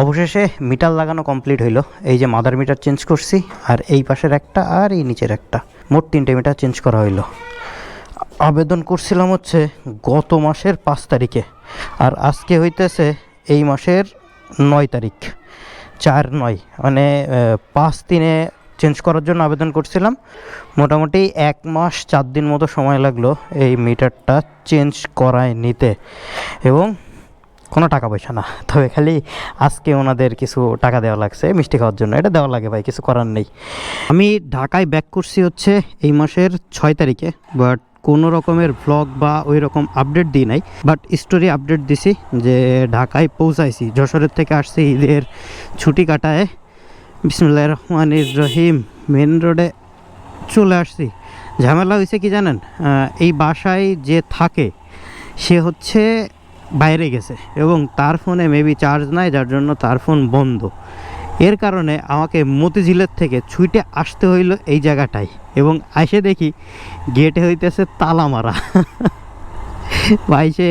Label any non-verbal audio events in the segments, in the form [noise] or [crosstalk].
অবশেষে মিটার লাগানো কমপ্লিট হইল। এই যে মাদার মিটার চেঞ্জ করছি, আর এই পাশের একটা, আর এই নিচের একটা। মোট তিনটে মিটার চেঞ্জ করা হইল। আবেদন করছিলাম হচ্ছে গত মাসের পাঁচ তারিখে, আর আজকে হইতেছে এই মাসের নয় তারিখ, চার নয়। মানে পাঁচ দিনে চেঞ্জ করার জন্য আবেদন করছিলাম। মোটামুটি এক মাস, চার দিন মতো সময় লাগল এই মিটারটা চেঞ্জ করায় নিতে। এবং কোনো টাকা পয়সা না। তবে খালি আজকে ওনাদের কিছু টাকা দেওয়া লাগছে, মিষ্টি খাওয়ার জন্য। এটা দেওয়া লাগে ভাই, কিছু করার নেই। আমি ঢাকায় ব্যাক করছি হচ্ছে এই মাসের ছয় তারিখে বাট কোনো রকমের ভ্লগ বা ওই রকম আপডেট দিই নাই। বাট স্টোরি আপডেট দিছি যে ঢাকায় পৌঁছাইছি, যশোরের থেকে আসছি ঈদের ছুটি কাটায়। বিসমুল্লাহ রহমান রহিম মেন রোডে চলে আসছি। ঝামেলা হয়েছে কি জানেন? এই বাসায় যে থাকে, সে হচ্ছে বাইরে গেছে এবং তার ফোনে মেবি চার্জ নাই, যার জন্য তার ফোন বন্ধ। এর কারণে আমাকে মতিঝিলের থেকে ছুটে আসতে হইল এই জায়গাটায় এবং আসে দেখি গেটে হইতেছে তালা মারা। [laughs] [laughs] ভাই, সে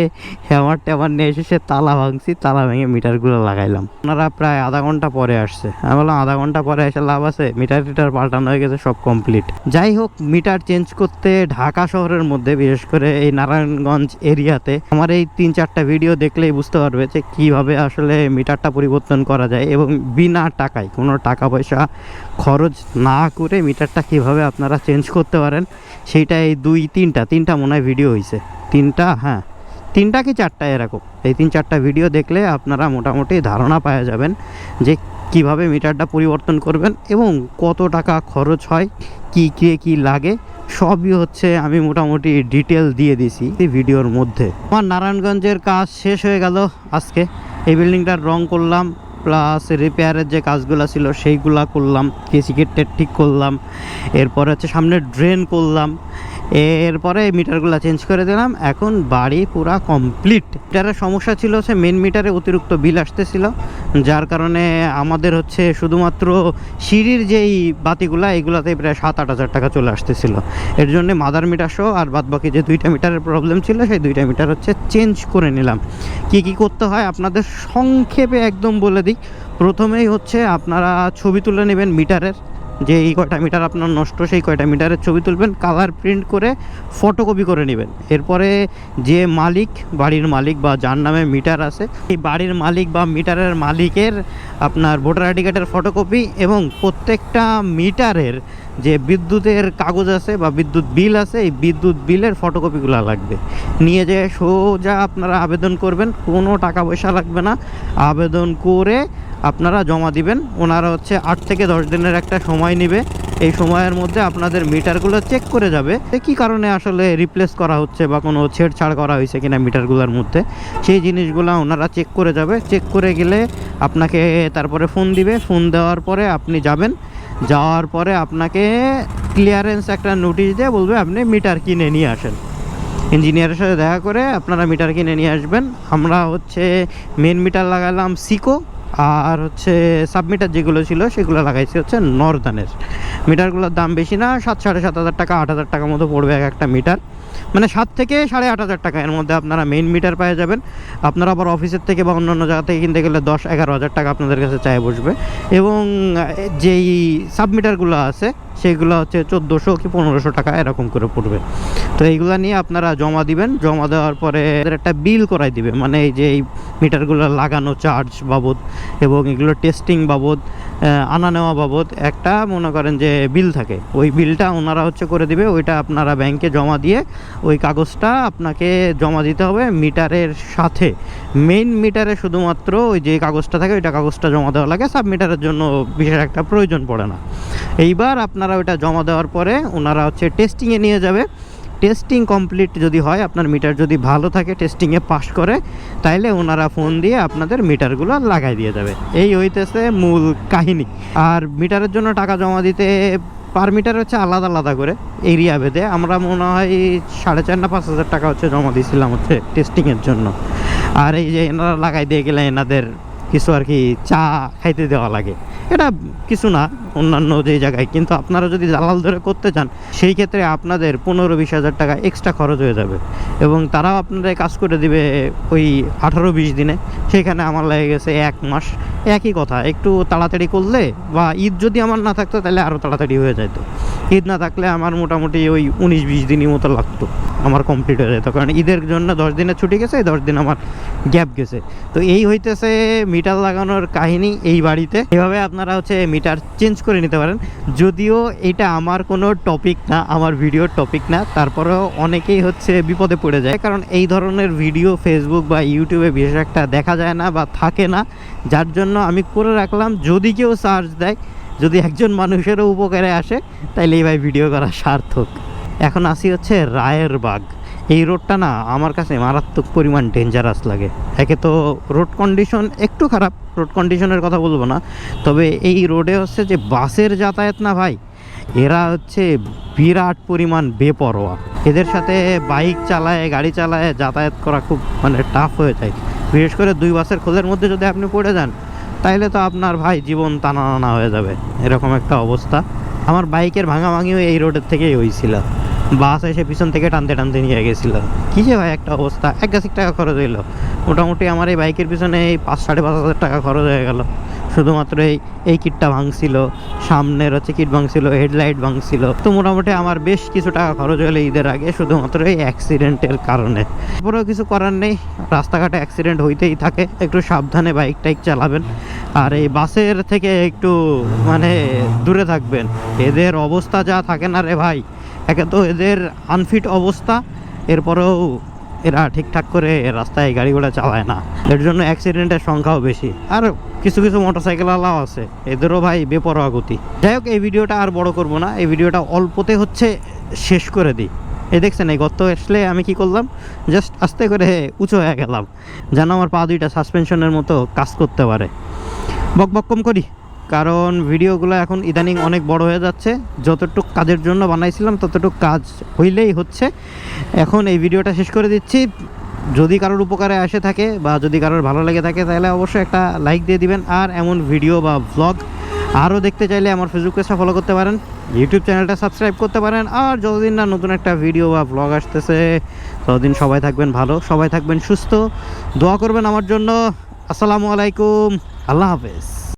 হ্যামার ট্যামার নিয়ে এসে সে তালা ভাঙছি, তালা ভেঙে মিটারগুলো লাগাইলাম। ওনারা প্রায় আধা ঘণ্টা পরে আসছে। আমি বললাম, আধা ঘণ্টা পরে এসে লাভ আছে? মিটার টিটার পাল্টানো হয়ে গেছে, সব কমপ্লিট যাই হোক, মিটার চেঞ্জ করতে ঢাকা শহরের মধ্যে, বিশেষ করে এই নারায়ণগঞ্জ এরিয়াতে, আমার এই তিন চারটা ভিডিও দেখলেই বুঝতে পারবে যে কীভাবে আসলে মিটারটা পরিবর্তন করা যায় এবং বিনা টাকায়, কোনো টাকা পয়সা খরচ না করে মিটারটা কীভাবে আপনারা চেঞ্জ করতে পারেন, সেইটা এই দুই, তিনটা তিনটা মনে হয় ভিডিও হয়েছে তিনটা হ্যাঁ। তিনটা কি চারটা এরকম? এই তিন চারটা ভিডিও দেখলে আপনারা মোটামুটি ধারণা পাওয়া যাবেন যে কীভাবে মিটারটা পরিবর্তন করবেন এবং কত টাকা খরচ হয়, কি কে কি লাগে, সবই হচ্ছে আমি মোটামুটি ডিটেল দিয়ে দিছি এই ভিডিওর মধ্যে। আমার নারায়ণগঞ্জের কাজ শেষ হয়ে গেল আজকে। এই বিল্ডিংটার রং করলাম প্লাস রিপেয়ারের যে কাজগুলো ছিল সেইগুলা করলাম, কেসি গেটটা ঠিক করলাম, এরপরে হচ্ছে সামনে ড্রেন করলাম। এরপরে মিটারগুলো চেঞ্জ করে দিলাম। এখন বাড়ি পুরা কমপ্লিট মিটারের সমস্যা ছিল হচ্ছে মেন মিটারে অতিরিক্ত বিল আসতেছিল, যার কারণে আমাদের হচ্ছে শুধুমাত্র সিঁড়ির যেই বাতিগুলা, এগুলাতে প্রায় সাত আট হাজার টাকা চলে আসতেছিল। এর জন্য মাদার মিটার সহ আর বাদ বাকি যে দুইটা মিটারের প্রবলেম ছিল, সেই দুইটা মিটার হচ্ছে চেঞ্জ করে নিলাম। কি কি করতে হয় আপনাদের সংক্ষেপে একদম বলে দিই। প্রথমেই হচ্ছে আপনারা ছবি তুলে নেবেন মিটারের যে এই কয়টা মিটার আপনার নষ্ট, সেই কয়টা মিটারের ছবি তুলবেন কালার প্রিন্ট করে ফটোকপি করে নেবেন। এরপরে যে মালিক, বাড়ির মালিক বা যার নামে মিটার আছে, এই বাড়ির মালিক বা মিটারের মালিকের আপনার ভোটার আইডি কার্ডের ফটোকপি এবং প্রত্যেকটা মিটারের যে বিদ্যুতের কাগজ আছে বা বিদ্যুৎ বিল আছে, এই বিদ্যুৎ বিলের ফটোকপিগুলো লাগবে। নিয়ে যে সোজা আপনারা আবেদন করবেন, কোনো টাকা পয়সা লাগবে না। আবেদন করে আপনারা জমা দিবেন। ওনারা হচ্ছে আট থেকে দশ দিনের একটা সময় নেবে। এই সময়ের মধ্যে আপনাদের মিটারগুলো চেক করে যাবে কী কারণে আসলে রিপ্লেস করা হচ্ছে বা কোনো ছেড়ছাড় করা হয়েছে কিনা মিটারগুলোর মধ্যে। সেই জিনিসগুলো ওনারা চেক করে যাবে। চেক করে গেলে আপনাকে তারপরে ফোন দিবে। ফোন দেওয়ার পরে আপনি যাবেন। যাওয়ার পরে আপনাকে ক্লিয়ারেন্স একটা নোটিশ দিয়ে বলবে, আপনি মিটার কিনে নিয়ে আসেন। ইঞ্জিনিয়ারের সাথে দেখা করে আপনারা মিটার কিনে নিয়ে আসবেন। আমরা হচ্ছে মেন মিটার লাগালাম সিকো আর হচ্ছে সাবমিটার যেগুলো ছিল, সেগুলো লাগাইছি হচ্ছে নর্দানের। মিটারগুলোর দাম বেশি না, সাত, সাড়ে সাত হাজার টাকা, আট হাজার টাকার মতো পড়বে এক একটা মিটার মানে সাত থেকে সাড়ে আট হাজার টাকা, এর মধ্যে আপনারা মেইন মিটার পেয়ে যাবেন। আপনারা আবার অফিসের থেকে বা অন্য অন্য জায়গা থেকে কিনতে গেলে দশ, এগারো হাজার টাকা আপনাদের কাছে চাই বসবে। এবং যেই সাবমিটারগুলো আছে সেগুলো হচ্ছে চোদ্দোশো কি পনেরোশো টাকা এরকম করে পড়বে। তো এইগুলো নিয়ে আপনারা জমা দিবেন, জমা দেওয়ার পরে একটা বিল করাই দিবে। মানে এই যে এই মিটারগুলো লাগানো, চার্জ বাবদ এবং এগুলো টেস্টিং বাবদ আনা নেওয়া বাবদ একটা মনে করেন যে বিল থাকে। ওই বিলটা ওনারা হচ্ছে করে দিবে, ওইটা আপনারা ব্যাংকে জমা দিয়ে ওই কাগজটা আপনাকে জমা দিতে হবে মিটারের সাথে। মেইন মিটারে শুধুমাত্র ওই যে কাগজটা থাকে, ওইটা কাগজটা জমা দেওয়া লাগে, সাব মিটারের জন্য বিশেষ একটা প্রয়োজন পড়ে না। এইবার আপনারা ওইটা জমা দেওয়ার পরে ওনারা হচ্ছে টেস্টিংয়ে নিয়ে যাবে। টেস্টিং কমপ্লিট যদি হয়, আপনার মিটার যদি ভালো থাকে টেস্টিংয়ে পাস করে, তাইলে ওনারা ফোন দিয়ে আপনাদের মিটারগুলো লাগাই দিয়ে যাবে। এই হইতেছে মূল কাহিনী। আর মিটারের জন্য টাকা জমা দিতে পার মিটার হচ্ছে আলাদা আলাদা করে। এরিয়া ভেদে আমরা মনে হয় সাড়ে চার না পাঁচ হাজার টাকা হচ্ছে জমা দিয়েছিলাম হচ্ছে টেস্টিংয়ের জন্য। আর এই যে এনারা লাগাই দিয়ে গেলে এনাদের কিছু আর কি চা খাইতে দেওয়া লাগে। এটা কিছু না অন্যান্য যে জায়গায়। কিন্তু আপনারা যদি দালাল ধরে করতে চান, সেই ক্ষেত্রে আপনাদের পনেরো বিশ হাজার টাকা এক্সট্রা খরচ হয়ে যাবে। এবং তারাও আপনাদের কাজ করে দিবে ওই আঠারো বিশ দিনে। সেখানে আমার লেগে গেছে এক মাস। একই কথা, একটু তাড়াতাড়ি করলে বা ঈদ যদি আমার না থাকতো, তাহলে আরও তাড়াতাড়ি হয়ে যেত ঈদ না থাকলে আমার মোটামুটি ওই উনিশ বিশ দিনই মতো লাগতো আমার কমপ্লিট হয়ে যেত। কারণ ঈদের জন্য দশ দিনের ছুটি গেছে, দশ দিন আমার গ্যাপ গেছে। তো এই হইতেছে মিটার লাগানোর কাহিনী এই বাড়িতে। এভাবে আপনারা হচ্ছে মিটার চেঞ্জ করে নিতে পারেন। যদিও এটা আমার কোনো টপিক না, আমার ভিডিওর টপিক না, তারপরেও অনেকেই হচ্ছে বিপদে পড়ে যায়। কারণ এই ধরনের ভিডিও ফেসবুক বা ইউটিউবে বিশেষ একটা দেখা যায় না বা থাকে না, যার জন্য আমি করে রাখলাম। যদি কেউ সার্চ দেয়, যদি একজন মানুষেরও উপকারে আসে, তাইলে এই ভাই ভিডিও করা সার্থক। এখন আসি হচ্ছে রায়ের বাগ। এই রোডটা না আমার কাছে মারাত্মক পরিমাণ ডেঞ্জারাস লাগে। একে তো রোড কন্ডিশন একটু খারাপ রোড কন্ডিশনের কথা বলব না। তবে এই রোডে হচ্ছে যে বাসের যাতায়াত না ভাই, এরা হচ্ছে বিরাট পরিমাণ বেপরোয়া। এদের সাথে বাইক চালায়, গাড়ি চালায় যাতায়াত করা খুব মানে টাফ হয়ে যায়। বিশেষ করে দুই বাসের খোঁজের মধ্যে যদি আপনি পড়ে যান, তাইলে তো আপনার ভাই জীবন টানা টানা হয়ে যাবে। এরকম একটা অবস্থা। আমার বাইকের ভাঙাভাঙিও এই রোডের থেকেই হয়েছিল বাস এসে পিছন থেকে টানতে টানতে নিয়ে গেছিল। কী যে ভাই একটা অবস্থা, এক গাছিক টাকা খরচ হইল। মোটামুটি আমার এই বাইকের পিছনে এই পাঁচ, সাড়ে পাঁচ হাজার টাকা খরচ হয়ে গেল। শুধুমাত্র এই এই কিটটা ভাঙছিল, সামনের হচ্ছে কিট ভাঙছিল, হেডলাইট ভাঙছিল। তো মোটামুটি আমার বেশ কিছু টাকা খরচ হলো ঈদের আগে, শুধুমাত্র এই অ্যাক্সিডেন্টের কারণে। তারপরেও কিছু করার নেই, রাস্তাঘাটে অ্যাক্সিডেন্ট হইতেই থাকে। একটু সাবধানে বাইক টাইক চালাবেন। আর এই বাসের থেকে একটু মানে দূরে থাকবেন। এদের অবস্থা যা থাকে না রে ভাই। একে তো এদের আনফিট অবস্থা। এরপরেও এরা ঠিকঠাক করে রাস্তায় গাড়ি ঘোড়া চালায় না। এর জন্য অ্যাক্সিডেন্টের সংখ্যাও বেশি। আর কিছু কিছু মোটরসাইকেলওয়ালাও আছে। এদেরও ভাই বেপরোয়া গতি। যাই হোক, এই ভিডিওটা আর বড় করব না। এই ভিডিওটা অল্পতে হচ্ছে শেষ করে দিই। এই দেখছেন, এই গত আসলে আমি কি করলাম? জাস্ট আস্তে করে উঁচু হয়ে গেলাম। যেন আমার পা দুইটা সাসপেনশনের মতো কাজ করতে পারে। বক বক কম করি। কারণ ভিডিওগুলো এখন ইদানিং অনেক বড় হয়ে যাচ্ছে। যতটুক কাজের জন্য বানাইছিলাম, ততটুক কাজ হইলেই হচ্ছে। এখন এই ভিডিওটা শেষ করে দিচ্ছি। যদি কারোর উপকারে আসে থাকে বা যদি কারোর ভালো লেগে থাকে, তাহলে অবশ্যই একটা লাইক দিয়ে দিবেন। আর এমন ভিডিও বা ব্লগ আরও দেখতে চাইলে আমার ফেসবুক পেজটা ফলো করতে পারেন ইউটিউব চ্যানেলটা সাবস্ক্রাইব করতে পারেন। আর যতদিন না নতুন একটা ভিডিও বা ব্লগ আসতেছে, ততদিন সবাই থাকবেন ভালো, সবাই থাকবেন সুস্থ। দোয়া করবেন আমার জন্য। আসসালামু আলাইকুম। আল্লাহ হাফেজ।